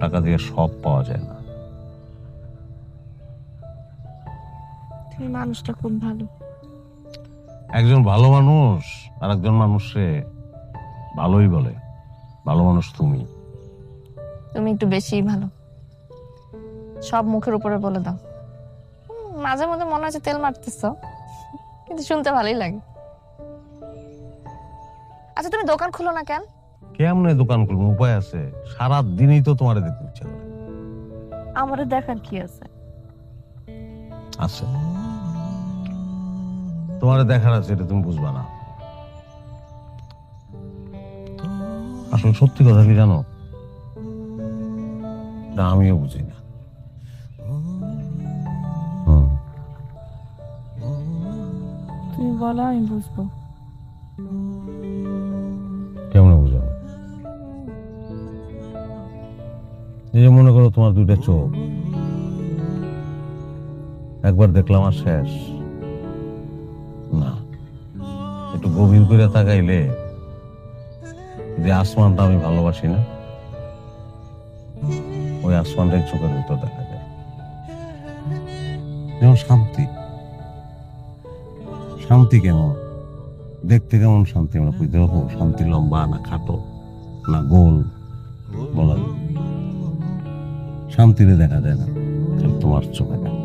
টাকা দিয়ে সব পাওয়া যায় না। তুমি মানুষটা খুব ভালো। একজন ভালো মানুষ আর একজন মানুষে ভালোই বলে। ভালো মানুষ তুমি। তুমি একটু বেশিই ভালো। সব মুখের উপরে বলে দাও। মাঝে মধ্যে মনে হচ্ছে তেল মারতেছ কিন্তু শুনতে ভালোই লাগে। আচ্ছা তুমি দোকান খুলো না কেন? কেমনে দোকান খুলবো? উপায় আছে। সারা দিনই তো তোমার দেখতে ইচ্ছা করে। আমারও দেখার কি আছে? আছে। তোমার দেখার আছে এটা তুমি বুঝবা না। আসলে সত্যি কথা কি জানো? না আমিও বুঝি না। হুম, তুমি বলো আমি বুঝব। কেমনে বুঝো এই যে মনে করো তোমার দুইটা চোখ। একবার দেখলাম আর শেষ। না, একটু গভীর করে তাকাইলে যে আসমানটা আমি ভালোবাসি না, ওই আসমানটাই চোখের ভিতর দেখা যায়। যেমন শান্তি। শান্তি কেমন? দেখতে কেমন শান্তি? আমরা বুঝতে পারব শান্তি লম্বা না খাটো? না গোল? বলা শান্তিরে শান্তিতে দেখা যায় না। তোমার চোখে দেখা।